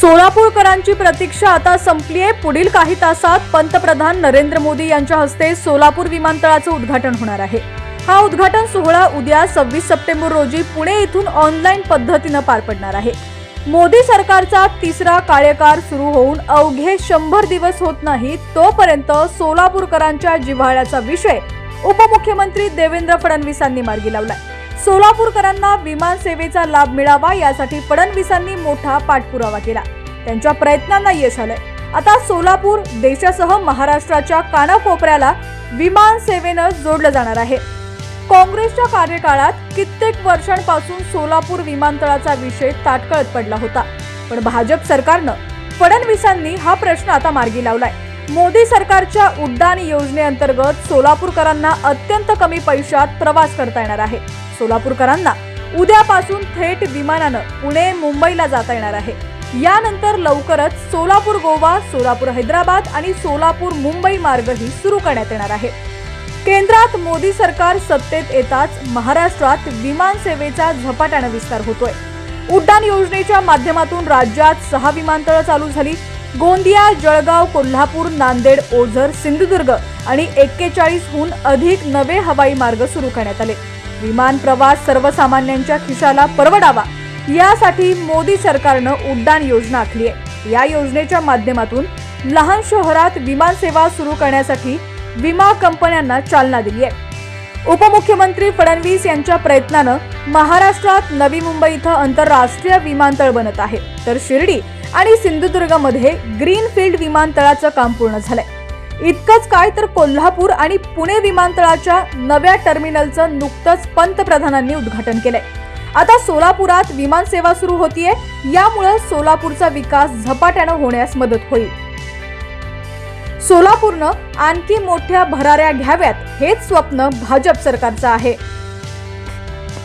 सोलापूरकरांची प्रतीक्षा आता संपली आहे. पुढील काही तासात पंतप्रधान नरेंद्र मोदी यांच्या हस्ते सोलापूर विमानतळाचं उद्घाटन होणार आहे. हा उद्घाटन सोहळा उद्या सव्वीस सप्टेंबर रोजी पुणे इथून ऑनलाईन पद्धतीनं पार पडणार आहे. मोदी सरकारचा तिसरा कार्यकाळ सुरू होऊन अवघे शंभर दिवस होत नाही तोपर्यंत सोलापूरकरांच्या जिव्हाळ्याचा विषय उपमुख्यमंत्री देवेंद्र फडणवीसांनी मार्गी लावलाय. सोलापूरकरांना विमान सेवेचा लाभ मिळावा यासाठी फडणवीसांनी मोठा पाठपुरावा केला. त्यांच्या प्रयत्नांना यश आलंय. आता सोलापूर देशासह महाराष्ट्राच्या कानाकोपऱ्याला विमान सेवेनं जोडलं जाणार आहे. काँग्रेसच्या कार्यकाळात कित्येक वर्षांपासून सोलापूर विमानतळाचा विषय ताटकळत पडला होता. पण भाजप सरकारनं फडणवीसांनी हा प्रश्न आता मार्गी लावलाय. मोदी सरकारच्या उड्डाण योजनेअंतर्गत सोलापूरकरांना अत्यंत कमी पैशात प्रवास करता येणार आहे. सोलापूरकरांना उद्यापासून थेट विमानानं पुणे मुंबईला जाता येणार आहे. यानंतर लवकरच सोलापूर गोवा सोलापूर हैदराबाद आणि सोलापूर मुंबई मार्गही सुरू करण्यात येणार आहे. केंद्रात मोदी सरकार सत्तेत येताच महाराष्ट्रात विमान सेवेचा झपाट्यानं विस्तार होतोय. उड्डाण योजनेच्या माध्यमातून राज्यात सहा विमानतळं चालू झाली. गोंदिया जळगाव कोल्हापूर नांदेड ओझर सिंधुदुर्ग आणि एक्केचाळीसहून अधिक नवे हवाई मार्ग सुरू करण्यात आले. विमान प्रवास सर्वसामान्यांच्या खिशाला परवडावा. यासाठी मोदी सरकारनं उड्डाण योजना आखली आहे. या योजनेच्या माध्यमातून लहान शहरात विमान सेवा सुरू करण्यासाठी विमा कंपन्यांना चालना दिली आहे. उपमुख्यमंत्री फडणवीस यांच्या प्रयत्नानं महाराष्ट्रात नवी मुंबई इथं आंतरराष्ट्रीय विमानतळ बनत आहे. तर शिर्डी आणि सिंधुदुर्गमध्ये ग्रीनफील्ड विमानतळाचं काम पूर्ण झालंय. इतकंच काय तर कोल्हापूर आणि पुणे विमानतळाच्या नव्या टर्मिनलचं नुकतंच पंतप्रधानांनी उद्घाटन केलंय. आता सोलापुरात विमान सेवा सुरू होतीये यामुळं सोलापूरचा विकास झपाट्यानं होण्यास मदत होईल. सोलापूरनं आणखी मोठ्या भराऱ्या घ्याव्यात हेच स्वप्न भाजप सरकारचं आहे.